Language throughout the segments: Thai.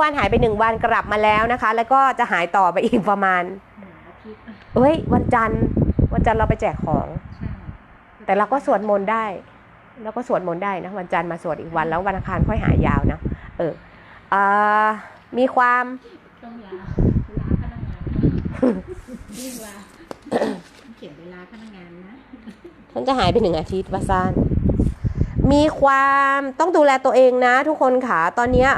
วันหายไปหนึ่งวันกลับมาแล้วนะคะ แล้วก็จะหายต่อไปอีกประมาณหนึ่งอาทิตย์เฮ้ย วันจันทร์วันจันทร์เราไปแจกของใช่แต่เราก็สวดมนต์ได้เราก็สวดมนต์ได้นะวันจันทร์มาสวดอีกวันแล้ววันอังคารค่อยหายยาวนะเออเอ่อมีความต้องลาลาพนักงานยิ่งลาเขียนเวลาพนักงานนะฉันจะหายไปหนึ่งอาทิตย์วาซานมีความต้องดูแลตัวเองนะ ทุกคนค่ะตอนเนี้ยอ่า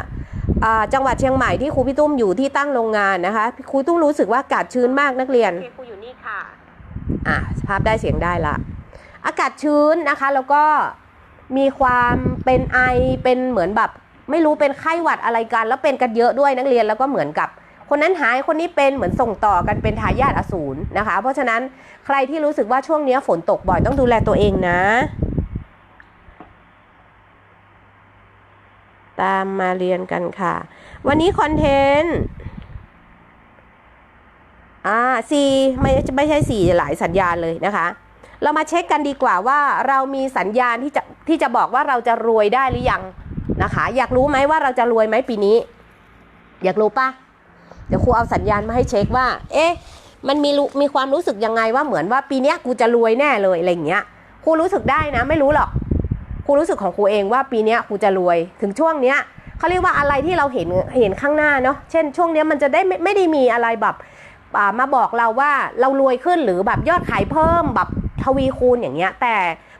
จังหวัดเชียงใหม่ที่ครูพี่ตุ้มอยู่ที่ตั้งโรงงานนะคะครูตุ้มรู้สึกว่าอากาศชื้นมากนักเรียนครูอยู่นี่ค่ะอะภาพได้เสียงได้ละอากาศชื้นนะคะ แล้วก็มีความเป็นไอเป็นเหมือนแบบไม่รู้เป็นไข้หวัดอะไรกัน แล้วเป็นกันเยอะด้วยนักเรียนแล้วก็เหมือนกับ คนนั้นหายคนนี้เป็นเหมือนส่งต่อกันเป็นทายาทอสูรนะคะ เพราะฉะนั้นใครที่รู้สึกว่าช่วงนี้ฝนตกบ่อยต้องดูแลตัวเองนะ ตามมาเรียนกันค่ะ วันนี้คอนเทนต์อ่าสี่ไม่ไม่ใช่สี่หลายสัญญาณเลยนะคะ เรามาเช็คกันดีกว่าว่าเรามีสัญญาณที่จะที่จะบอกว่าเราจะรวยได้หรือยังนะคะ อยากรู้ไหมว่าเราจะรวยไหมปีนี้ อยากรู้ปะเดี๋ยวครูเอาสัญญาณมาให้เช็คว่า เอ๊ะมันมีมีความรู้สึกยังไงว่าเหมือนว่าปีนี้กูจะรวยแน่เลยอะไรอย่างเงี้ยครูรู้สึกได้นะ ไม่รู้หรอก รูรู้สึกของครูเองว่าปีนี้ครูจะรวยถึงช่วงเนี้ยเขาเรียกว่าอะไรที่เราเห็นเห็นข้างหน้าเนาะเช่นช่วงเนี้ยมันจะได้ไม่ไม่ได้มีอะไรแบบมาบอกเราว่าเรารวยขึ้นหรือแบบยอดขายเพิ่มแบบทวีคูณอย่างเงี้ยแต่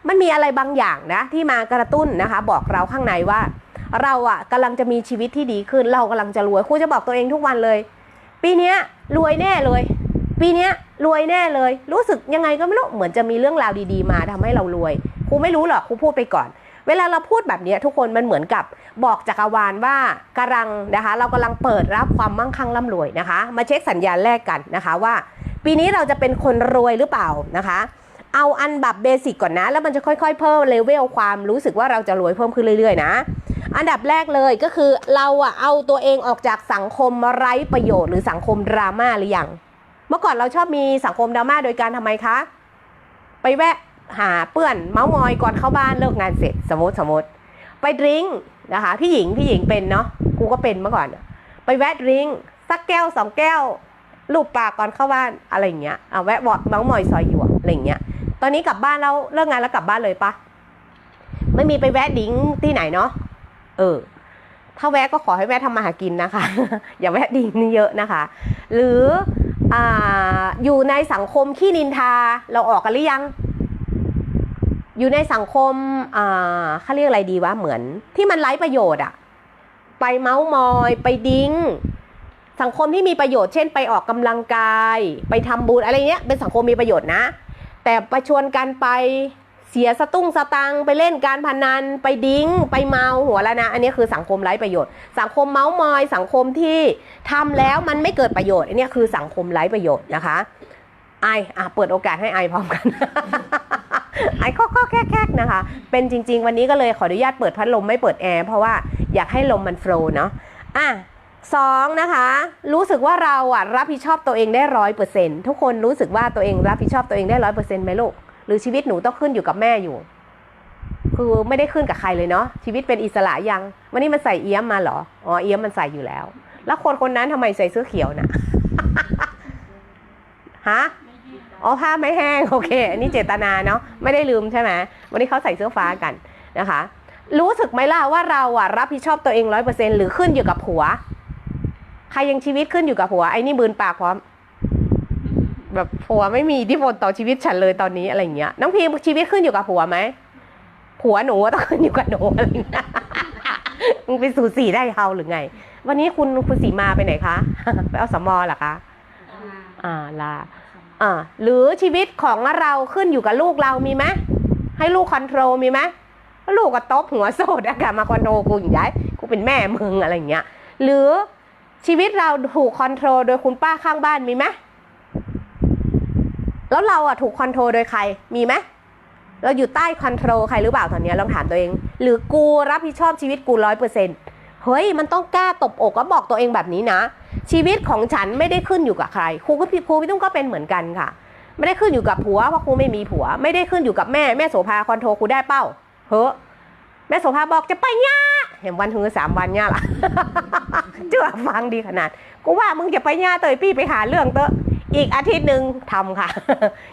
มันมีอะไรบางอย่างนะที่มากระตุ้นนะคะ บอกเราข้างในว่า เราอะกำลังจะมีชีวิตที่ดีขึ้น เรากำลังจะรวยครูจะบอกตัวเองทุกวันเลย ปีนี้รวยแน่เลย ปีนี้รวยแน่เลย รู้สึกยังไงก็ไม่รู้เหมือนจะมีเรื่องราวดี ๆ มาทำให้เรารวย ครูไม่รู้หรอกครูพูดไปก่อน เวลาเราพูดแบบนี้ทุกคนมันเหมือนกับบอกจักรวาลว่ากำลังนะคะ เรากำลังเปิดรับความมั่งคั่งร่ำรวยนะคะ มาเช็คสัญญาณแรกกันนะคะว่า ปีนี้เราจะเป็นคนรวยหรือเปล่านะคะเอาอันแบบเบสิกก่อนนะ แล้วมันจะค่อยๆ เพิ่มเลเวลความรู้สึกว่าเราจะรวยเพิ่มขึ้นเรื่อยๆ นะ อันดับแรกเลยก็คือเราอะเอาตัวเองออกจากสังคมไร้ประโยชน์หรือสังคมดราม่าหรือยัง เมื่อก่อนเราชอบมีสังคมดราม่าโดยการทำไมคะ ไปแวะ หาเพื่อนเมาส์มอยก่อนเข้าบ้านเลิกงานเสร็จสมมติสมมติ ไปดริงนะคะพี่หญิงพี่หญิงเป็นเนาะกูก็เป็นเมื่อก่อน ไปแวะดริงสักแก้วสองแก้วลูบปากก่อนเข้าบ้านอะไรอย่างเงี้ยเอาแวะบอกเมาส์มอยซอยหยวกอะไรอย่างเงี้ยตอนนี้กลับบ้านแล้วเลิกงานแล้วกลับบ้านเลยปะไม่มีไปแวะดิ้งที่ไหนเนาะเออ ถ้าแวะก็ขอให้แวะทำมาหากินนะคะ อย่าแวะดิ้งนี่เยอะนะคะ หรืออ่าอยู่ในสังคมขี้นินทาเราออกกันหรือยัง อยู่ในสังคมอ่าเขาเรียกอะไรดีวะเหมือน ที่มันไร้ประโยชน์อะไปเมาส์มอยไปดิ้ง สังคมที่มีประโยชน์เช่นไปออกกำลังกาย ไปทำบุญอะไรเงี้ยเป็นสังคมมีประโยชน์นะ แต่ไปชวนกันไปเสียสตุ้งสตังไปเล่นการพนัน ไปดิ้ง ไปเมาหัวแล้วนะ อันนี้คือสังคมไร้ประโยชน์ สังคมเมาส์มอย สังคมที่ทำแล้วมันไม่เกิดประโยชน์อันนี้คือสังคมไร้ประโยชน์นะคะไออะเปิดโอกาสให้ไอพร้อมกัน ไอ้ข้อข้อแคกๆนะคะ เป็นจริง ๆ วันนี้ก็เลยขออนุญาตเปิดพัดลมไม่เปิดแอร์เพราะว่าอยากให้ลมมันโฟล์เนาะอะสองนะคะ รู้สึกว่าเราอะรับผิดชอบตัวเองได้ร้อยเปอร์เซ็นทุกคนรู้สึกว่าตัวเองรับผิดชอบตัวเองได้ร้อยเปอร์เซ็นต์ไหมลูก หรือชีวิตหนูต้องขึ้นอยู่กับแม่อยู่ คือไม่ได้ขึ้นกับใครเลยเนาะชีวิตเป็นอิสระยัง วันนี้มันใส่เอี้ยมมาเหรออ๋อเอี้ยมมันใส่อยู่แล้ว แล้วคนคนนั้นทำไมใส่เสื้อเขียวนะฮะไม่ให้ อ๋อผ้าไม่แห้งโอเคอันนี้เจตนาเนาะไม่ได้ลืมใช่ไหมวันนี้เขาใส่เสื้อฟ้ากันนะคะ รู้สึกไหมล่ะว่าเราอะรับผิดชอบตัวเองร้อยเปอร์เซ็นหรือขึ้นอยู่กับผัว ใครยังชีวิตขึ้นอยู่กับผัวไอ้นี่บืนปากพร้อม แบบผัวไม่มีอิทธิพลต่อชีวิตฉันเลยตอนนี้อะไรอย่างเงี้ยน้องพีชีวิตขึ้นอยู่กับผัวไหมผัวหนูก็ต้องขึ้นอยู่กับหนูอะไรอย่างเงี้ยมึงไปสู่สีได้เฮาหรือไง วันนี้คุณคุณสีมาไปไหนคะไปเอาสมอเหรอคะ อ่าลา อ่าหรือชีวิตของเราขึ้นอยู่กับลูกเรามีไหมให้ลูกคอนโทรลมีไหมลูกก็ตบหัวโซดอากามาคอนโทรลกูอย่างไรกูเป็นแม่มึงอะไรเงี้ยหรือชีวิตเราถูกคอนโทรลโดยคุณป้าข้างบ้านมีไหมแล้วเราอะถูกคอนโทรลโดยใครมีไหมเราอยู่ใต้คอนโทรลใครหรือเปล่าตอนนี้ลองถามตัวเอง หรือกูรับผิดชอบชีวิตกูร้อยเปอร์เซ็นต์เฮ้ยมันต้องกล้าตบอกก็บอกตัวเองแบบนี้นะ ชีวิตของฉันไม่ได้ขึ้นอยู่กับใคร ครูก็พี่ครูพี่ตุ้มก็เป็นเหมือนกันค่ะ ไม่ได้ขึ้นอยู่กับผัวเพราะครูไม่มีผัว ไม่ได้ขึ้นอยู่กับแม่แม่โสภาคอนโทรครูได้เป้าเฮ้อแม่โสภาบอกจะไปย่าเห็นวันถึงสามวันย่าล่ะเจือฟังดีขนาดกูว่ามึงจะไปย่าเตยปี้ไปหาเรื่องเตอะอีกอาทิตย์หนึ่งทำค่ะ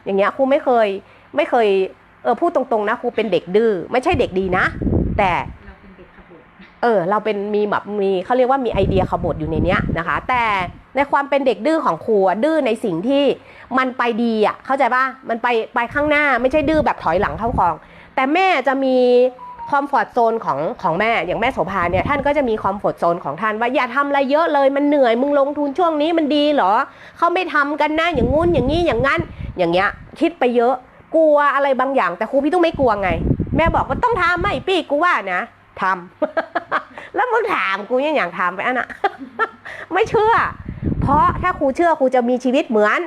อย่างเงี้ยครูไม่เคยไม่เคยเออพูดตรงๆนะครูเป็นเด็กดื้อไม่ใช่เด็กดีนะ แต่ ออเราเป็นมีแบบมีเขาเรียกว่ามีไอเดียขบฏอยู่ในเนี้ยนะคะ แต่ในความเป็นเด็กดื้อของครูดื้อในสิ่งที่มันไปดีอะเข้าใจป่ะมันไปไปข้างหน้าไม่ใช่ดื้อแบบถอยหลังเข้าคลอง แต่แม่จะมีคอมฟอร์ตโซนของของแม่อย่างแม่โสภาเนี่ยท่านก็จะมีคอมฟอร์ตโซนของท่านว่าอย่าทำอะไรเยอะเลยมันเหนื่อยมึงลงทุนช่วงนี้มันดีเหรอเขาไม่ทำกันนะอย่างงู้นอย่างนี้อย่างงั้น อย่างเงี้ยคิดไปเยอะกลัวอะไรบางอย่าง แต่ครูพี่ต้องไม่กลัวไง แม่บอกว่าต้องทำไม่ปี้กูว่านะ ทำ แล้วมึงถามกูยังอย่างทำไปอันน่ะ ไม่เชื่อ เพราะถ้าครูเชื่อครูจะมีชีวิตเหมือน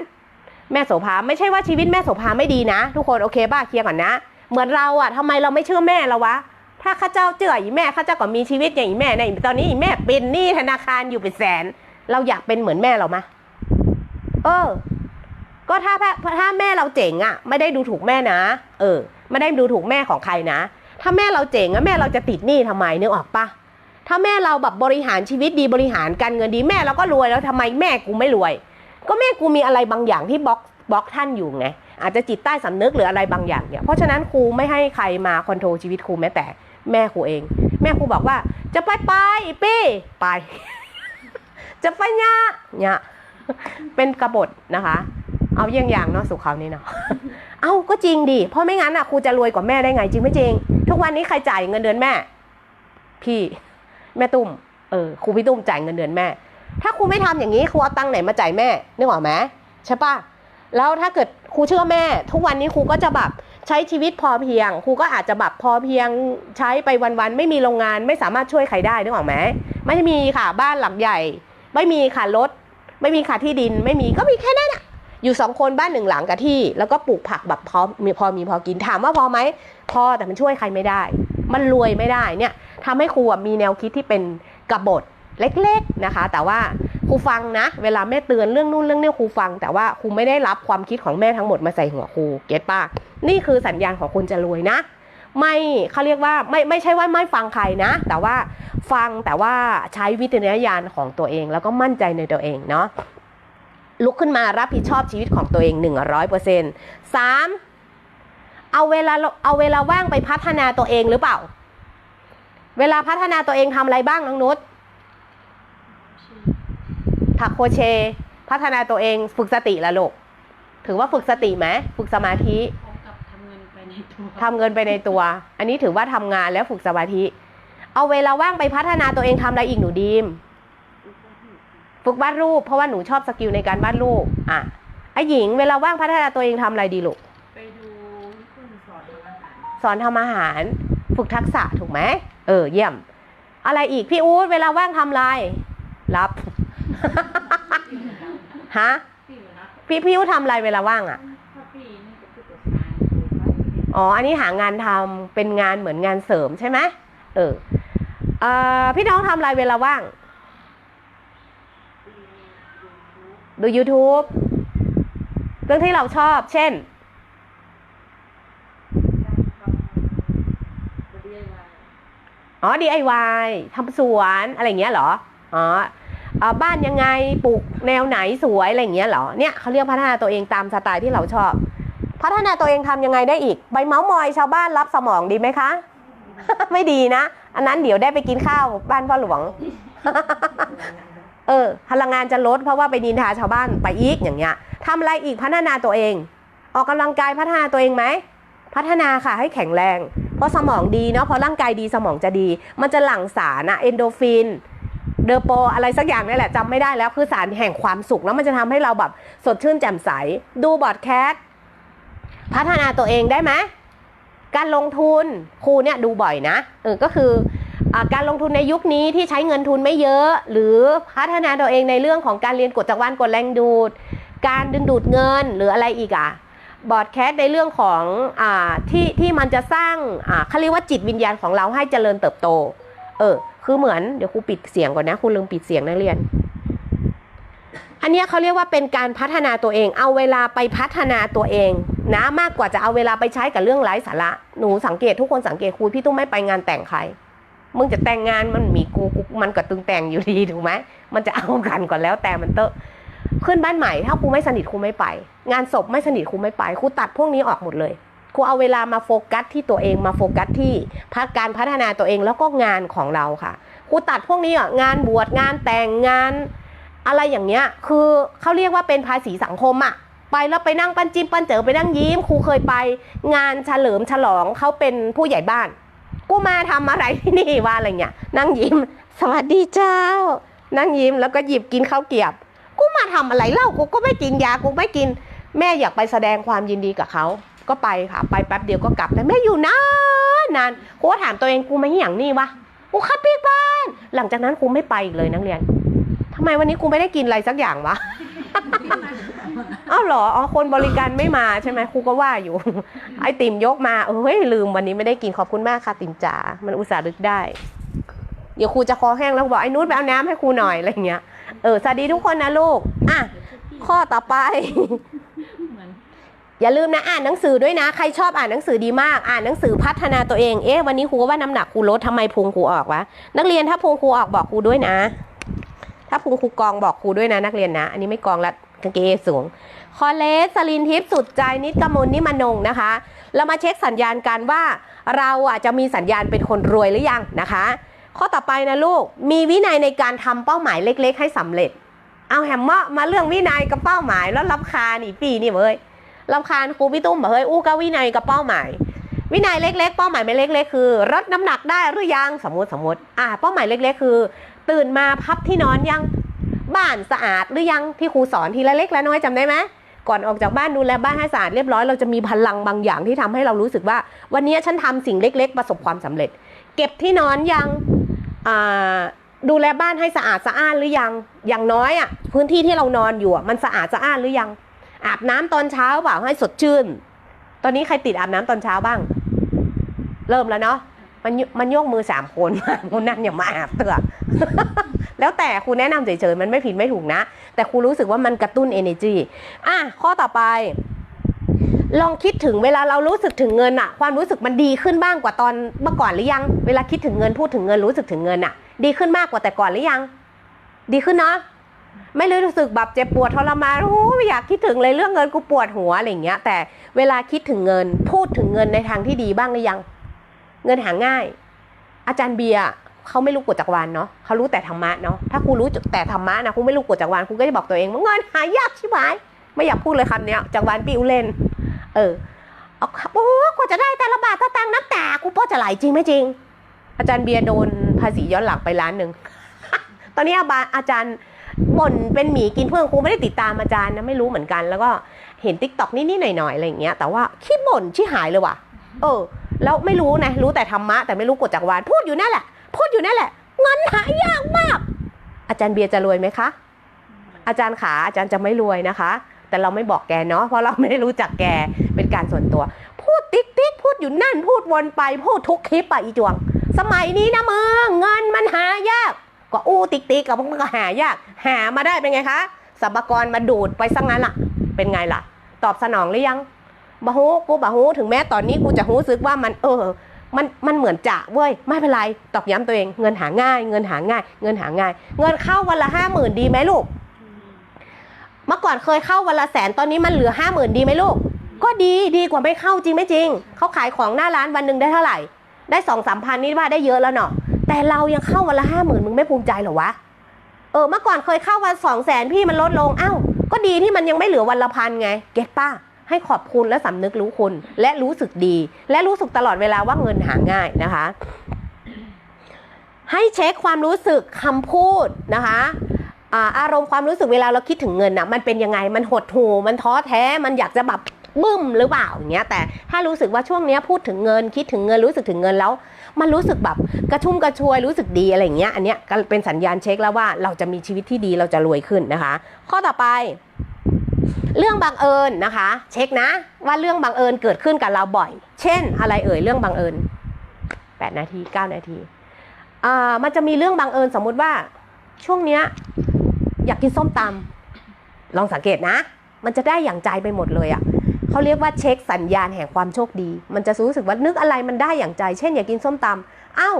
แม่โสภาไม่ใช่ว่าชีวิตแม่โสภาไม่ดีนะ ทุกคนโอเคบ้าเคลียร์ก่อนนะ เหมือนเราอะทำไมเราไม่เชื่อแม่เราวะ ถ้าข้าเจ้าเจืออีแม่ข้าเจ้าก็มีชีวิตอย่างอีแม่ในตอนนี้อีแม่เป็นหนี้ธนาคารอยู่เป็นแสน เราอยากเป็นเหมือนแม่เรามะเออ ก็ถ้าถ้าถ้าแม่เราเจ๋งอะไม่ได้ดูถูกแม่นะ เออ ไม่ได้ดูถูกแม่ของใครนะ ถ้าแม่เราเจ๋งอะแม่เราจะติดหนี้ทำไมนึกออกปะถ้าแม่เราแบบบริหารชีวิตดีบริหารการเงินดีแม่เราก็รวยแล้วทำไมแม่กูไม่รวย ก็แม่กูมีอะไรบางอย่างที่บล็อกบล็อกท่านอยู่ไงอาจจะจิตใต้สำนึกหรืออะไรบางอย่างเนี่ยเพราะฉะนั้นครูไม่ให้ใครมาคอนโทรลชีวิตครูแม้แต่แม่ครูเอง แม่ครูบอกว่า จะไปไปปี้ไป จะไปเนี่ยเนี่ยเป็นกระบฏนะคะ เอาเยี่ยงอย่างเนาะสุขเขานี่เนาะ เอ้าก็จริงดิเพราะไม่งั้นอะครูจะรวยกว่าแม่ได้ไงจริงไม่จริง ทุกวันนี้ใครจ่ายเงินเดือนแม่ พี่แม่ตุ้มเออครูพี่ตุ้มจ่ายเงินเดือนแม่ ถ้าครูไม่ทำอย่างนี้ครูเอาตังค์ไหนมาจ่ายแม่นึกออกไหมใช่ปะแล้วถ้าเกิดครูเชื่อแม่ ทุกวันนี้ครูก็จะแบบใช้ชีวิตพอเพียงครูก็อาจจะแบบพอเพียงใช้ไปวันๆไม่มีโรงงานไม่สามารถช่วยใครได้นึกออกไหมไม่มีค่ะบ้านหลังใหญ่ ไม่มีค่ะรถไม่มีค่ะที่ดิน ไม่มีก็มีแค่นั้นอะ อยู่สองคนบ้านหนึ่งหลังกับที่ แล้วก็ปลูกผักแบบพอมีพอมีพอกินถามว่าพอไหมพอแต่มันช่วยใครไม่ได้ มันรวยไม่ได้เนี่ยทำให้ครูมีแนวคิดที่เป็นกบฏเล็กๆนะคะ แต่ว่าครูฟังนะ เวลาแม่เตือนเรื่องนู่นเรื่องนี้ครูฟัง แต่ว่าครูไม่ได้รับความคิดของแม่ทั้งหมดมาใส่หัวครูเก็ตป่ะนี่คือสัญญาณของคนจะรวยนะ ไม่เขาเรียกว่าไม่ไม่ใช่ว่าไม่ฟังใครนะ แต่ว่าฟังแต่ว่าใช้วิจารณญาณของตัวเอง แล้วก็มั่นใจในตัวเองเนาะ ลุกขึ้นมารับผิดชอบชีวิตของตัวเองหนึ่งร้อยเปอร์เซ็นต์สามเอาเวลาเอาเวลาว่างไปพัฒนาตัวเองหรือเปล่า เวลาพัฒนาตัวเองทำอะไรบ้างน้องนุชถักโครเชต์พัฒนาตัวเองฝึกสติละลูกถือว่าฝึกสติไหมฝึกสมาธิพร้อมกับทำเงินไปในตัวทำเงินไปในตัว อันนี้ถือว่าทำงานแล้วฝึกสมาธิ เอาเวลาว่างไปพัฒนาตัวเองทำอะไรอีกหนูดีม ฝึกวาดรูปเพราะว่าหนูชอบสกิลในการวาดรูปอะไอหญิงเวลาว่างพัฒนาตัวเองทำอะไรดีลูกไปดูคุณสอนทำอาหารสอนทำอาหาร ฝึกทักษะถูกไหมเออเยี่ยม อะไรอีกพี่อู๊ดเวลาว่างทำอะไรรับฮะพี่อยู่นะพี่พี่อู๊ดทำอะไรเวลาว่างอะถ้าพี่นี่จะพูดกับงานดูว่าอ๋ออันนี้หางานทำเป็นงานเหมือนงานเสริมใช่ไหมเออเอ่อพี่น้องทำอะไรเวลาว่าง ดู YouTube เรื่องที่เราชอบ เช่น อ๋อ DIY ทำสวนอะไรเงี้ยเหรอ อ๋ออบ้านยังไงปลูกแนวไหนสวยอะไรเงี้ยเหรอ เนี่ยเขาเรียกพัฒนาตัวเองตามสไตล์ที่เราชอบ พัฒนาตัวเองทำยังไงได้อีกใบเมาส์มอยชาวบ้านรับสมองดีไหมคะ ไม่ดีนะ อันนั้นเดี๋ยวได้ไปกินข้าวบ้านพ่อหลวง เออ พลังงานจะลดเพราะว่าไปนินทาชาวบ้านไปอีกอย่างเงี้ยทำอะไรอีกพัฒนาตัวเอง ออกกำลังกายพัฒนาตัวเองไหมพัฒนาค่ะให้แข็งแรง เพราะสมองดีเนาะพอร่างกายดีสมองจะดี มันจะหลั่งสารอะเอนโดฟินเดอโปอะไรสักอย่างนี่แหละจำไม่ได้แล้วคือสารแห่งความสุขแล้วมันจะทำให้เราแบบสดชื่นแจ่มใส ดูบอดแคสพัฒนาตัวเองได้ไหมการลงทุนครูเนี่ยดูบ่อยนะเออก็คือ การลงทุนในยุคนี้ที่ใช้เงินทุนไม่เยอะ หรือพัฒนาตัวเองในเรื่องของการเรียนกฎจักรวาลกฎแรงดูด การดึงดูดเงินหรืออะไรอีกอะบอดแคสในเรื่องของอที่ที่มันจะสร้างเขาเรียกว่าจิตวิญญาณของเราให้เจริญเติบโต เออ คือเหมือนเดี๋ยวครูปิดเสียงก่อนนะครูลืมปิดเสียงนักเรียน อันนี้เขาเรียกว่าเป็นการพัฒนาตัวเอง เอาเวลาไปพัฒนาตัวเองนะมากกว่าจะเอาเวลาไปใช้กับเรื่องไร้สาระหนูสังเกตทุกคนสังเกตครูพี่ตุ้มไม่ไปงานแต่งใคร มึงจะแต่งงานมันมีกูกูมันก็ตึงแต่งอยู่ดีถูกไหมมันจะเอากันก่อนแล้วแต่มันเตอะขึ้นบ้านใหม่ถ้าครูไม่สนิทครูไม่ไป งานศพไม่สนิทครูไม่ไปครูตัดพวกนี้ออกหมดเลยครูเอาเวลามาโฟกัสที่ตัวเองมาโฟกัสที่พักการพัฒนาตัวเองแล้วก็งานของเราค่ะครูตัดพวกนี้อะงานบวชงานแต่งงาน อะไรอย่างเงี้ยคือเขาเรียกว่าเป็นภาษีสังคมอะไปแล้วไปนั่งปั้นจิ้มปั้นเจอไปนั่งยิ้มครูเคยไป งานเฉลิมฉลองเขาเป็นผู้ใหญ่บ้าน กูมาทำอะไรที่นี่ว่าอะไรเงี้ยนั่งยิ้ม สวัสดีเจ้า นั่งยิ้มแล้วก็หยิบกินข้าวเกียบ กูมาทำอะไรเล่ากูก็ไม่กินยากูไม่กิน แม่อยากไปแสดงความยินดีกับเขาก็ไปค่ะ ไปแป๊บเดียวก็กลับแต่แม่อยู่นานนานกูก็ถามตัวเองกูมาอย่างนี่วะกูขับปีกบ้าน หลังจากนั้นกูไม่ไปอีกเลยนักเรียนทำไมวันนี้กูไม่ได้กินอะไรสักอย่างวะ อ้าวเหรออ๋อคนบริการไม่มาใช่ไหมครูก็ว่าอยู่ ไอติมยกมาเฮ้ยลืมวันนี้ไม่ได้กินขอบคุณมากค่ะติมจ๋ามันอุตส่าห์นึกได้ เดี๋ยวครูจะคอแห้งแล้วบอกไอ้นุชไปเอาน้ำให้ครูหน่อยอะไรเงี้ยเออสวัสดีทุกคนนะลูกอะข้อต่อไปอย่าลืมนะอ่านหนังสือด้วยนะ ใครชอบอ่านหนังสือดีมาก อ่านหนังสือพัฒนาตัวเองเอ๊ะวันนี้ครูก็ว่าน้ำหนักครูลดทำไมพุงครูออกวะนักเรียนถ้าพุงครูออกบอกครูด้วยนะ ถ้าพุงครูกองบอกครูด้วยนะ นักเรียนนะ อันนี้ไม่กองละกางเกงสูง คอเลสสลินทิพย์สุดใจนิดกมลนิมนงนะคะ เรามาเช็คสัญญาณกันว่า เราอะจะมีสัญญาณเป็นคนรวยหรือยังนะคะ ข้อต่อไปนะลูกมีวินัยในการทำเป้าหมายเล็ก ๆ ให้สำเร็จ เอาแฮมเมาะมาเรื่องวินัยกับเป้าหมายแล้วรับคาญอีปีนี่เว้ยลำคาครูพี่ตุ้มบอกเฮ้ยอู้ก็วินัยกับเป้าหมาย วินัยเล็ก ๆ เป้าหมายไม่เล็ก ๆ คือลดน้ำหนักได้หรือยังสมมติสมมติอ่าเป้าหมายเล็ก ๆ คือ ตื่นมาพับที่นอนยังบ้านสะอาดหรือยังที่ครูสอนทีละเล็กละน้อยจำได้ไหม ก่อนออกจากบ้านดูแลบ้านให้สะอาดเรียบร้อยเราจะมีพลังบางอย่างที่ทำให้เรารู้สึกว่า วันนี้ฉันทำสิ่งเล็ก ๆ ประสบความสำเร็จ เก็บที่นอนยังดูแลบ้านให้สะอาดสะอ้านหรือยัง อย่างน้อยอะพื้นที่ที่เรานอนอยู่มันสะอาดสะอ้านหรือยัง อาบน้ำตอนเช้าเปล่าให้สดชื่น ตอนนี้ใครติดอาบน้ำตอนเช้าบ้าง เริ่มแล้วเนาะ มันมันโยกมือสามคนคนนั้นอย่ามาอาบเถอะแล้วแต่ครูแนะนำเฉยๆมันไม่ผิดไม่ถูกนะ แต่ครูรู้สึกว่ามันกระตุ้น energy อะข้อต่อไป ลองคิดถึงเวลาเรารู้สึกถึงเงินอะความรู้สึกมันดีขึ้นบ้างกว่าตอนเมื่อก่อนหรือยัง เวลาคิดถึงเงินพูดถึงเงินรู้สึกถึงเงินอะดีขึ้นมากกว่าแต่ก่อนหรือยัง ดีขึ้นเนาะไม่เลยรู้สึกแบบเจ็บปวดทรมานโอ้ไม่อยากคิดถึงเลยเรื่องเงินกูปวดหัวอะไรอย่างเงี้ย แต่เวลาคิดถึงเงิน พูดถึงเงินในทางที่ดีบ้างหรือยัง เงินหาง่าย อาจารย์เบียร์เขาไม่รู้กฎจักรวาลเนาะเขารู้แต่ธรรมะเนาะถ้าครูรู้แต่ธรรมะนะครูไม่รู้กฎจักรวาลครูก็จะบอกตัวเองว่าเงินหายากชิบหายไม่อยากพูดเลยคำเนี้ยจักรวาลปิวเล่น เออเอาโอ้กว่าจะได้แต่ละบาทตะตังนักแต่กูโป้จะไหลจริงไหมจริง อาจารย์เบียร์โดนภาษีย้อนหลังไปล้านหนึ่งตอนนี้อาบาอาจารย์บ่นเป็นหมีกินเพื่อนครูไม่ได้ติดตามอาจารย์นะไม่รู้เหมือนกัน แล้วก็เห็นติ๊กต็อกนิดๆหน่อยๆอะไรอย่างเงี้ยแต่ว่าขี้บ่นชี้หายเลยว่ะ เออ แล้วไม่รู้นะรู้แต่ธรรมะแต่ไม่รู้กฎจักรวาลพูดอยู่นั่นแหละ พูดอยู่นั่นแหละเงินหายากมาก อาจารย์เบียร์จะรวยไหมคะ อาจารย์ขาอาจารย์จะไม่รวยนะคะ แต่เราไม่บอกแกเนาะเพราะเราไม่ได้รู้จักแกเป็นการส่วนตัว พูดติ๊กติ๊กพูดอยู่นั่น พูดวนไปพูดทุกคลิปอะอีจวง สมัยนี้นะมึงเงินมันหายากก็อู้ติ๊กติ๊กกับมันก็หายาก หามาได้เป็นไงคะสัมภากรมาดูดไปซะงั้นล่ะ เป็นไงล่ะ ตอบสนองหรือยัง บะฮู้กูบะฮู้ถึงแม้ตอนนี้กูจะรู้สึกว่ามันเออมันมันเหมือนจะเว้ยไม่เป็นไรตอกย้ำตัวเองเงินหาง่าย เงินหาง่าย เงินหาง่าย เงินเข้าวันละห้าหมื่นดีไหมลูก เมื่อก่อนเคยเข้าวันละแสนตอนนี้มันเหลือห้าหมื่นดีไหมลูก ก็ดีดีกว่าไม่เข้าจริงไม่จริง เขาขายของหน้าร้านวันหนึ่งได้เท่าไหร่ ได้สองสามพันนี่ว่าได้เยอะแล้วเนาะแต่เรายังเข้าวันละห้าหมื่นมึงไม่ภูมิใจหรอวะเออเมื่อก่อนเคยเข้าวันสองแสนพี่มันลดลงอ้าวก็ดีที่มันยังไม่เหลือวันละพันไง เก็ตป้า ให้ขอบคุณและสำนึกรู้คุณ และรู้สึกดี และรู้สึกตลอดเวลาว่าเงินหาง่ายนะคะ ให้เช็คความรู้สึกคำพูดนะคะอาอารมณ์ความรู้สึกเวลาเราคิดถึงเงินนะมันเป็นยังไงมันหดหู่มันท้อแท้มันอยากจะแบบบึ้มหรือเปล่าอย่างเงี้ยแต่ถ้ารู้สึกว่าช่วงเนี้ยพูดถึงเงินคิดถึงเงินรู้สึกถึงเงินแล้ว มันรู้สึกแบบกระชุ่มกระชวยรู้สึกดีอะไรอย่างเงี้ยอันเนี้ยก็เป็นสัญญาณเช็คแล้วว่าเราจะมีชีวิตที่ดีเราจะรวยขึ้นนะคะ ข้อต่อไป เรื่องบังเอิญนะคะ เช็คนะว่าเรื่องบังเอิญเกิดขึ้นกับเราบ่อย เช่น อะไรเอ่ยเรื่องบังเอิญ8นาที9นาทีอ่ามันจะมีเรื่องบังเอิญสมมุติว่าช่วงเนี้ยอยากกินส้มตำลองสังเกตนะ มันจะได้อย่างใจไปหมดเลยอะ่ะเขาเรียกว่าเช็คสัญญาณแห่งความโชคดี มันจะรู้สึกว่านึกอะไรมันได้อย่างใจ เช่นอยากกินส้มตำเอ้า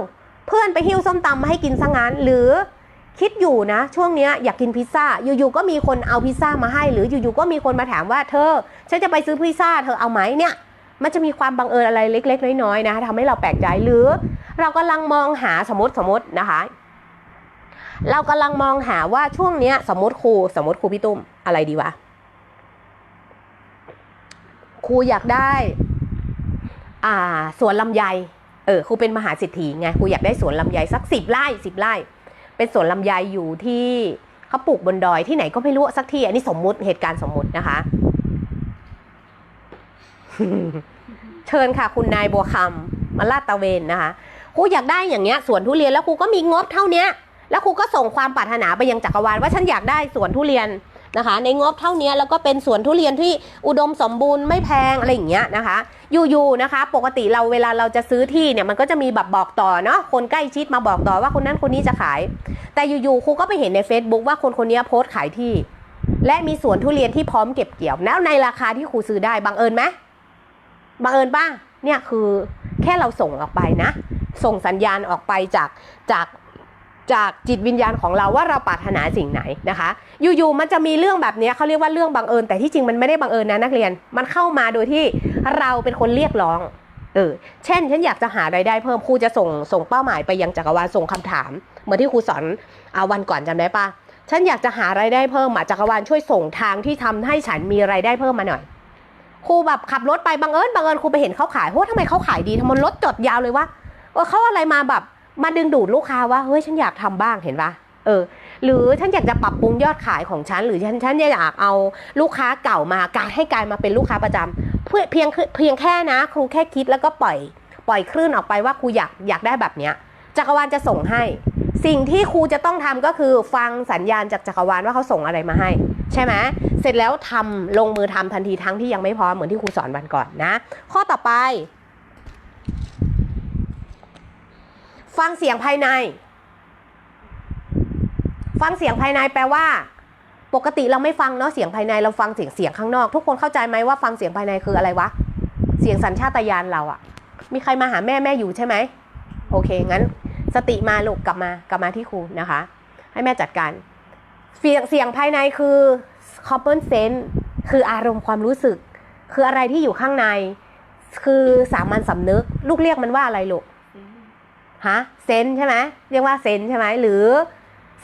เพื่อนไปหิ้วส้มตำมาให้กินซะงั้นหรือ คิดอยู่นะ ช่วงนี้อยากกินพิซซ่า อยู่ๆก็มีคนเอาพิซซ่ามาให้ หรืออยู่ๆก็มีคนมาถามว่าเธอ ฉันจะไปซื้อพิซซ่าเธอเอาไหมเนี่ยมันจะมีความบังเอิญอะไรเล็ก ๆ น้อยๆนะคะทำให้เราแปลกใจหรือ เรากำลังมองหาสมมติสมมตินะคะ เรากำลังมองหาว่าช่วงเนี้ย สมมติครูสมมติครูพี่ตุ้มอะไรดีวะครูอยากได้ อ่าสวนลำไยเออครูเป็นมหาเศรษฐีไงครูอยากได้สวนลำไยสักสิบไร่สิบไร่ เป็นสวนลำไยอยู่ที่เขาปลูกบนดอยที่ไหนก็ไม่รู้สักที่อันนี้สมมุติเหตุการณ์สมมุตินะคะ เชิญค่ะ คุณนายบัวคำมาลาดตะเวนนะคะครูอยากได้อย่างเงี้ยสวนทุเรียนแล้วครูก็มีงบเท่าเนี้ยแล้วครูก็ส่งความปรารถนาไปยังจักรวาลว่าฉันอยากได้สวนทุเรียน นะคะ ในงบเท่านี้แล้วก็เป็นสวนทุเรียนที่อุดมสมบูรณ์ไม่แพงอะไรอย่างเงี้ยนะคะ อยู่ๆนะคะ ปกติเราเวลาเราจะซื้อที่เนี่ยมันก็จะมีแบบบอกต่อเนาะคนใกล้ชิดมาบอกต่อว่าคนนั้นคนนี้จะขาย แต่อยู่ๆครูก็ไปเห็นใน Facebook ว่าคนคนนี้โพสต์ขายที่ และมีสวนทุเรียนที่พร้อมเก็บเกี่ยว แล้วในราคาที่ครูซื้อได้บังเอิญไหมบังเอิญป่ะเนี่ยคือแค่เราส่งออกไปนะ ส่งสัญญาณออกไปจากจาก จากจิตวิญญาณของเราว่าเราปรารถนาสิ่งไหนนะคะ อยู่ๆมันจะมีเรื่องแบบนี้เขาเรียกว่าเรื่องบังเอิญ แต่ที่จริงมันไม่ได้บังเอิญนะนักเรียน มันเข้ามาโดยที่เราเป็นคนเรียกร้องเออเช่น ฉันอยากจะหารายได้เพิ่มครูจะส่งส่งเป้าหมายไปยังจักรวาลส่งคำถาม เหมือนที่ครูสอนอาวันก่อนจำได้ปะฉันอยากจะหารายได้เพิ่มอะจักรวาลช่วยส่งทางที่ทำให้ฉันมีรายได้เพิ่มมาหน่อยครูแบบขับรถไปบังเอิญบังเอิญครูไปเห็นเขาขายโหทำไมเขาขายดีทำไมรถจดยาวเลยว่าเออเขาอะไรมาแบบ มาดึงดูดลูกค้าว่าเฮ้ยฉันอยากทำบ้างเห็นปะเออ หรือฉันอยากจะปรับปรุงยอดขายของฉัน หรือฉันฉันอยากเอาลูกค้าเก่ามากลายให้กลายมาเป็นลูกค้าประจำเพื่อเพียงเพียงแค่นะ ครูแค่คิดแล้วก็ปล่อย ปล่อยคลื่นออกไปว่าครูอยากอยากได้แบบเนี้ยจักรวาลจะส่งให้ สิ่งที่ครูจะต้องทำก็คือฟังสัญญาณจากจักรวาลว่าเขาส่งอะไรมาให้ ใช่ไหมเสร็จแล้วทำลงมือทำทันทีทั้งที่ยังไม่พร้อมเหมือนที่ครูสอนวันก่อนนะ ข้อต่อไป ฟังเสียงภายใน ฟังเสียงภายในแปลว่า ปกติเราไม่ฟังเนาะเสียงภายในเราฟังเสียงเสียงข้างนอก ทุกคนเข้าใจไหมว่าฟังเสียงภายในคืออะไรวะ เสียงสัญชาตญาณเราอะมีใครมาหาแม่แม่อยู่ใช่ไหมโอเคงั้น สติมาลูกกลับมากลับมาที่ครูนะคะ ให้แม่จัดการ เสียงเสียงภายในคือ common sense คืออารมณ์ความรู้สึก คืออะไรที่อยู่ข้างใน คือสามัญสำนึก ลูกเรียกมันว่าอะไรลูก ฮะเซนใช่ไหมเรียกว่าเซนใช่ไหมหรือ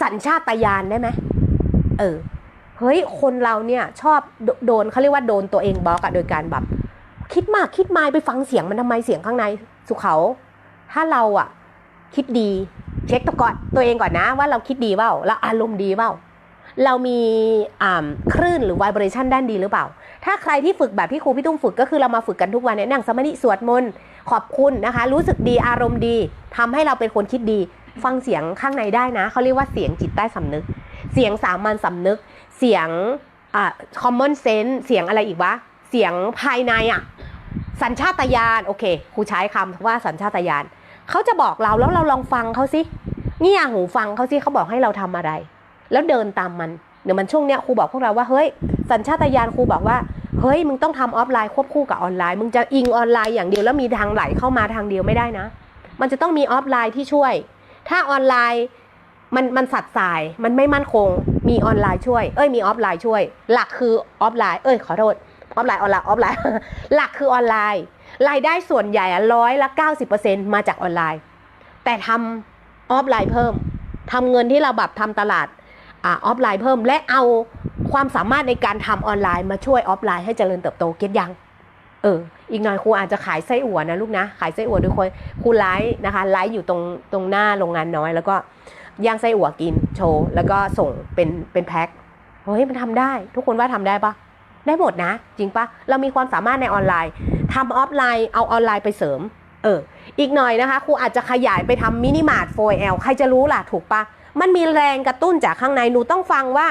สัญชาตญาณได้ไหมเออเฮ้ยคนเราเนี่ยชอบโดโดนเขาเรียกว่าโดนตัวเองบล็อกอะโดยการแบบคิดมากคิดมายไปฟังเสียงมันทำไมเสียงข้างในสุเขา ถ้าเราอะคิดดี เช็คตัวก่อนตัวเองก่อนนะ ว่าเราคิดดีเปล่าเราอารมณ์ดีเปล่า เรามีคลื่นหรือว i เบรชันด้านดีหรือเปล่า ถ้าใครที่ฝึกแบบที่ครูพี่ตุ้มฝึกก็คือเรามาฝึกกันทุกวันเนี่ยนั่งสมาธิสวดมนต์ขอบคุณนะคะ รู้สึกดีอารมณ์ดีทำให้เราเป็นคนคิดดี ฟังเสียงข้างในได้นะเขาเรียกว่าเสียงจิตใต้สำนึก เสียงสามัญสำนึก เสียงอ่า common sense เสียงอะไรอีกวะเสียงภายในอะสัญชาตญาณโอเคครูใช้คำว่าสัญชาตญาณเขาจะบอกเราแล้วเราลองฟังเขาสิเงี่ยหูฟังเขาสิเขาบอกให้เราทำอะไร แล้วเดินตามมันเดี๋ยวมันช่วงเนี้ยครูบอกพวกเราว่าเฮ้ยสัญชาตญาณครูบอกว่าเฮ้ยมึงต้องทำออฟไลน์ควบคู่กับออนไลน์ มึงจะอิงออนไลน์อย่างเดียวแล้วมีทางไหลเข้ามาทางเดียวไม่ได้นะ มันจะต้องมีออฟไลน์ที่ช่วย ถ้าออนไลน์มันมันสัดสายมันไม่มั่นคง มีออนไลน์ช่วย เอ้ยมีออฟไลน์ช่วย หลักคือออฟไลน์ เอ้ยขอโทษออฟไลน์ออนไลน์ออฟไลน์ หลักคือออนไลน์ รายได้ส่วนใหญ่ร้อยละ90%มาจากออนไลน์ แต่ทำออฟไลน์เพิ่มทำเงินที่เราแบบทำตลาด ออฟไลน์เพิ่ม และเอาความสามารถในการทำออนไลน์มาช่วยออฟไลน์ให้เจริญเติบโตเก็ตยังเอออีกหน่อยครูอาจจะขายไส้อั่วนะลูกนะ ขายไส้อั่วด้วยคนครูไลฟ์นะคะไลฟ์อยู่ตรงตรงหน้าโรงงานน้อย แล้วก็ย่างไส้อั่วกินโชว์แล้วก็ส่งเป็นเป็นแพ็คเฮ้ยมันทำได้ ทุกคนว่าทำได้ปะได้หมดนะ จริงปะเรามีความสามารถในออนไลน์ทำออฟไลน์เอาออนไลน์ไปเสริม เออ อีกหน่อยนะคะครูอาจจะขยายไปทำมินิมาร์ท 4L ใครจะรู้ล่ะถูกปะ มันมีแรงกระตุ้นจากข้างในหนูต้องฟังว่า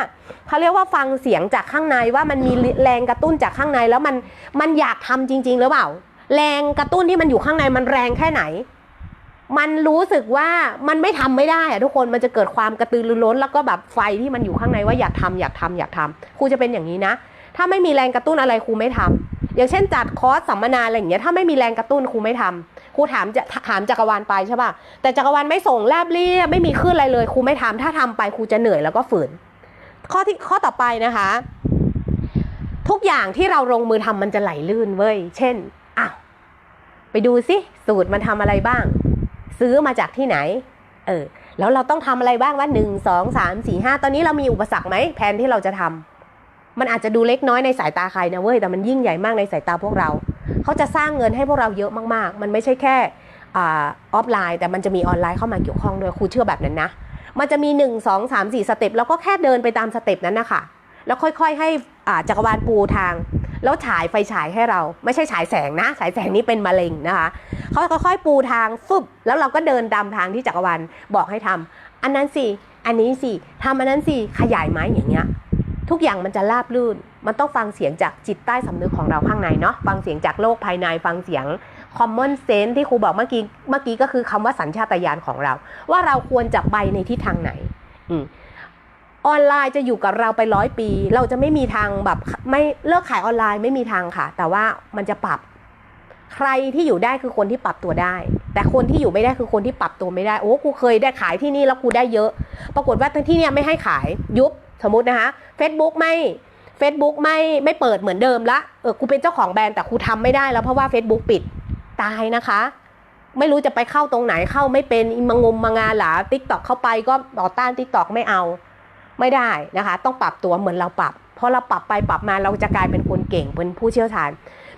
เขาเรียกว่าฟังเสียงจากข้างในว่ามันมีแรงกระตุ้นจากข้างในแล้วมันมันอยากทำจริง ๆ หรือเปล่า แรงกระตุ้นที่มันอยู่ข้างในมันแรงแค่ไหน มันรู้สึกว่ามันไม่ทำไม่ได้อะทุกคนมันจะเกิดความกระตือรือร้น แล้วก็แบบไฟที่มันอยู่ข้างในว่าอยากทำอยากทำอยากทำครูจะเป็นอย่างนี้นะ ถ้าไม่มีแรงกระตุ้นอะไรครูไม่ทำอย่างเช่นจัดคอร์สสัมมนาอะไรอย่างเงี้ยถ้าไม่มีแรงกระตุ้นครูไม่ทำ ครูถามจะถามจักรวาลไปใช่ป่ะแต่จักรวาลไม่ส่งแลบเรียบไม่มีขึ้นอะไรเลยครูไม่ทำถ้าทำไปครูจะเหนื่อยแล้วก็ฝืน ข้อที่ข้อต่อไปนะคะ ทุกอย่างที่เราลงมือทำมันจะไหลลื่นเว้ย เช่นอ้าวไปดูสิสูตรมันทำอะไรบ้าง ซื้อมาจากที่ไหน เออ แล้วเราต้องทำอะไรบ้างว่าหนึ่งสองสามสี่ห้าตอนนี้เรามีอุปสรรคไหมแผนที่เราจะทำ มันอาจจะดูเล็กน้อยในสายตาใครนะเว้ยแต่มันยิ่งใหญ่มากในสายตาพวกเรา เขาจะสร้างเงินให้พวกเราเยอะมากๆ มันไม่ใช่แค่ออฟไลน์ แต่มันจะมีออนไลน์เข้ามาเกี่ยวข้องด้วยครูเชื่อแบบนั้นนะมันจะมี 1 2 3 4 สเต็ปแล้วก็แค่เดินไปตามสเต็ปนั้นนะคะแล้วค่อยๆให้จักรวาลปูทาง แล้วฉายไฟฉายให้เรา ไม่ใช่ฉายแสงนะ ฉายแสงนี้เป็นมะเร็งนะคะเขาค่อยๆปูทางฟึบแล้วเราก็เดินตามทางที่จักรวาลบอกให้ทำอันนั้นสิอันนี้สิทำอันนั้นสิขยายไหมอย่างเงี้ย ทุกอย่างมันจะราบลื่น มันต้องฟังเสียงจากจิตใต้สำนึกของเราข้างในเนาะ ฟังเสียงจากโลกภายใน ฟังเสียง common sense ที่ครูบอกเมื่อกี้ เมื่อกี้ก็คือคำว่าสัญชาตญาณของเรา ว่าเราควรจะไปในทิศทางไหน อืออนไลน์จะอยู่กับเราไปร้อยปี เราจะไม่มีทางแบบไม่เลิกขายออนไลน์ไม่มีทางค่ะ แต่ว่ามันจะปรับ ใครที่อยู่ได้คือคนที่ปรับตัวได้ แต่คนที่อยู่ไม่ได้คือคนที่ปรับตัวไม่ได้ โอ้กูเคยได้ขายที่นี่แล้วกูได้เยอะ ปรากฏว่าที่นี่ไม่ให้ขายยุบ สมมตินะคะ Facebook ไม่ Facebook ไม่ไม่เปิดเหมือนเดิมละเออกูเป็นเจ้าของแบรนด์แต่กูทำไม่ได้แล้วเพราะว่า Facebook ปิดตายนะคะ ไม่รู้จะไปเข้าตรงไหนเข้าไม่เป็นมังมมางานหลาติ๊กตอกเข้าไปก็ต่อต้านติ๊กตอกไม่เอา ไม่ได้นะคะ ต้องปรับตัวเหมือนเราปรับพอเราปรับไปปรับมาเราจะกลายเป็นคนเก่งเป็นผู้เชี่ยวชาญ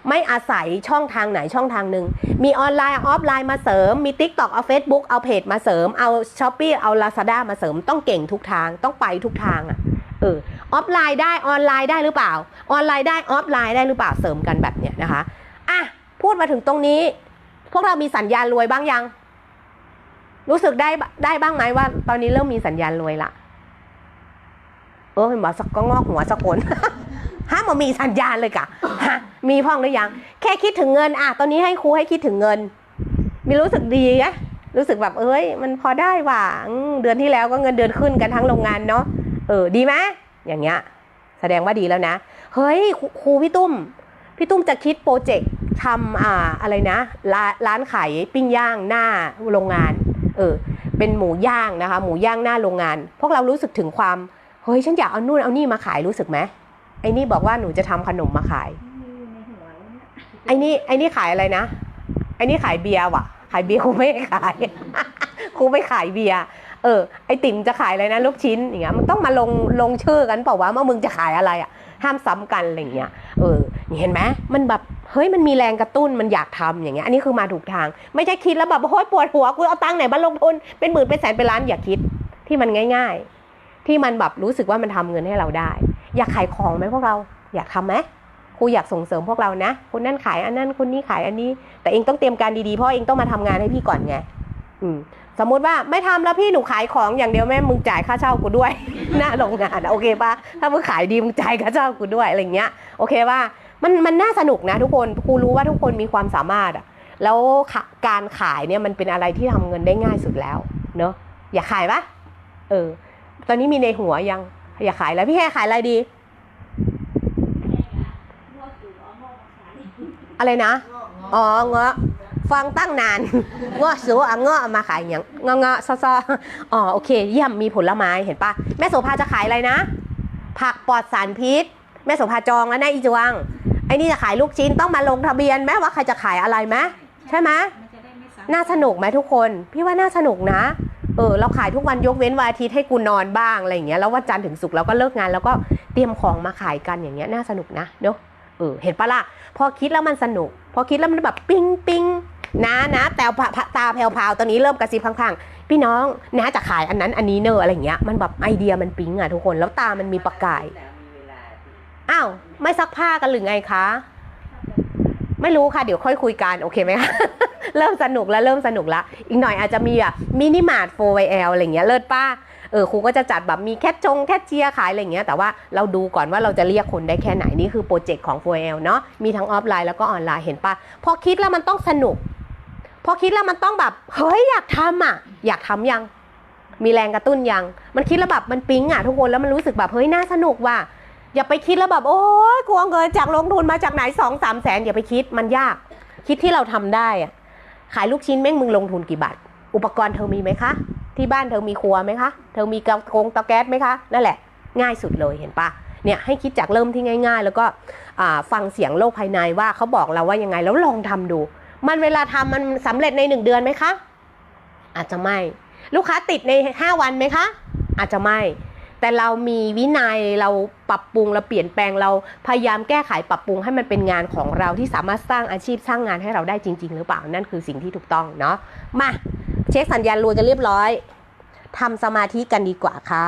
ไม่อาศัยช่องทางไหนช่องทางหนึ่งมีออนไลน์ออฟไลน์มาเสริม มี Tik t o อกเอา Facebook เอาเพจมาเสริมเอาช้อปปี้เอา Lazada มาเสริมต้องเก่งทุกทางต้องไปทุกทางอะเออออฟไลน์ได้ออนไลน์ได้หรือเปล่า ออนไลน์ได้ออฟไลน์ได้หรือเปล่าเสริมกันแบบเนี้ยนะคะอะพูดมาถึงตรงนี้ พวกเรามีสัญญาณรวยบ้างยัง รู้สึกได้ได้บ้างไหมว่า ตอนนี้เริ่มมีสัญญาณรวยละ เออห็นบอสักก็งอกหัวสักคนฮะมันมีสัญญาณเลยกะฮะมีพ่องหรือยัง แค่คิดถึงเงินอะตอนนี้ให้ครูให้คิดถึงเงิน มีรู้สึกดีไหมรู้สึกแบบเอ้ย มันพอได้ว่ะเดือนที่แล้วก็เงินเดือนขึ้นกันทั้งโรงงานเนาะเออดีไหมอย่างเงี้ย แสดงว่าดีแล้วนะ เฮ้ยครูพี่ตุ้ม พี่ตุ้มจะคิดโปรเจกต์ทำอ่าอะไรนะร้านร้านขายปิ้งย่างหน้าโรงงาน เออเป็นหมูย่างนะคะ หมูย่างหน้าโรงงาน พวกเรารู้สึกถึงความ ฮ้ยฉันอยากเอานู่นเอานี่มาขายรู้สึกไหมไอ้นี่บอกว่าหนูจะทำขนมมาขายมีในหัวแล้วเนี่ยไอ้นี่ไอ้นี่ขายอะไรนะ ไอ้นี่ขายเบียร์ว่ะ ขายเบียร์ครูไม่ขายครูไม่ขายเบียร์เออไอติ๋มจะขายอะไรนะลูกชิ้นอย่างเงี้ยมันต้องมาลงลงชื่อกันเปล่าวะว่ามึงจะขายอะไรอะห้ามซ้ำกันอะไรอย่างเงี้ยเออนี่เห็นไหมมันแบบเฮ้ยมันมีแรงกระตุ้นมันอยากทำอย่างเงี้ยอันนี้คือมาถูกทาง ไม่ใช่คิดแล้วแบบโอ้ยปวดหัวกูเอาตังค์ไหนมาลงทุนเป็นหมื่นเป็นแสนเป็นล้านอย่าคิดที่มันง่าย ๆ ที่มันแบบรู้สึกว่ามันทำเงินให้เราได้ อยากขายของไหมพวกเราอยากทำไหมครูอยากส่งเสริมพวกเรานะคนนั่นขายอันนั้นคนนี้ขายอันนี้ แต่เองต้องเตรียมการดีๆเพราะเองต้องมาทำงานให้พี่ก่อนไงอืมสมมุติว่าไม่ทำแล้วพี่หนูขายของอย่างเดียวแม่มึงจ่ายค่าเช่ากูด้วยหน้าโรงงานอะโอเคปะถ้ามึงขายดีมึงจ่ายค่าเช่ากูด้วยอะไรเงี้ยโอเคว่ามันมันน่าสนุกนะทุกคนครูรู้ว่าทุกคนมีความสามารถอะแล้วการขายเนี่ยมันเป็นอะไรที่ทำเงินได้ง่ายสุดแล้วเนอะอยากขายปะเออ ตอนนี้มีในหัวยังอยากขายแล้วพี่แค่ขายอะไรดี อะไรนะอ๋อเงาะฟังตั้งนานเงาะสูอะเงาะมาขายอย่างเงาะเงาะซอซออ๋อโอเคเยี่ยมมีผลไม้เห็นปะแม่โสภาจะขายอะไรนะ ผักปลอดสารพิษ แม่โสภาจองแล้วนะอีจวงไอ้นี่จะขายลูกชิ้นต้องมาลงทะเบียนไหมว่าใครจะขายอะไรไหมใช่ไหมน่าสนุกไหมทุกคน พี่ว่าน่าสนุกนะ เออเราขายทุกวันยกเว้นวันอาทิตย์ให้กูนอนบ้างอะไรอย่างเงี้ยแล้ววันจันทร์ถึงศุกร์เราก็เลิกงานแล้วก็เตรียมของมาขายกันอย่างเงี้ยน่าสนุกนะเนาะเออเห็นปะล่ะพอคิดแล้วมันสนุก พอคิดแล้วมันแบบปิ้งปิ้งนะนะแต่พะพะตาแผ่วๆตอนนี้เริ่มกระซิบข้างๆ พี่น้องนะจะขายอันนั้นอันนี้เนอะอะไรเงี้ยมันแบบไอเดียมันปิ๊งอะทุกคนแล้วตามันมีประกายอ้าวไม่ซักผ้ากันหรือไงคะ ไม่รู้ค่ะ เดี๋ยวค่อยคุยกัน โอเคไหมคะ เริ่มสนุกแล้วเริ่มสนุกล้วอีกหน่อยอาจจะมีแบบมินิมาร์ท 4YL อะไรอย่างเงี้ยเลิศป้าเออครูก็จะจัดแบบมีแคทจงแคทเชียร์ขายอะไรเงี้ยแต่ว่าเราดูก่อนว่าเราจะเรียกคนได้แค่ไหนนี่คือโปรเจกต์ของ 4YL เนาะมีทั้งออฟไลน์แล้วก็ออนไลน์เห็นปะพอคิดแล้วมันต้องสนุก พอคิดแล้วมันต้องแบบเฮ้ยอยากทำอะ อยากทำยัง มีแรงกระตุ้นยัง มันคิดแล้วแบบมันปิ๊งอะทุกคนแล้วมันรู้สึกแบบเฮ้ยน่าสนุกว่ะอย่าไปคิดแล้วแบบโอ้ยกลัวเงินจากลงทุนมาจากไหนสองสามแสนอย่าไปคิดมันยาก คิดที่เราทำได้อะ ขายลูกชิ้นแม่งมึงลงทุนกี่บาท อุปกรณ์เธอมีไหมคะ ที่บ้านเธอมีครัวไหมคะ เธอมีกระโกงเตาแก๊สไหมคะ นั่นแหละ ง่ายสุดเลยเห็นปะเนี่ยให้คิดจากเริ่มที่ง่าย ๆ แล้วก็ฟังเสียงโลกภายในว่าเขาบอกเราว่ายังไงแล้วลองทำดู มันเวลาทำมันสำเร็จในหนึ่งเดือนไหมคะ อาจจะไม่ ลูกค้าติดใน 5 วันไหมคะ อาจจะไม่ แต่เรามีวินัยเราปรับปรุงเราเปลี่ยนแปลงเราพยายามแก้ไขปรับปรุงให้มันเป็นงานของเราที่สามารถสร้างอาชีพสร้างงานให้เราได้จริง ๆ หรือเปล่านั่นคือสิ่งที่ถูกต้องเนาะมาเช็คสัญญาณรวยกันเรียบร้อยทำสมาธิกันดีกว่าค่ะ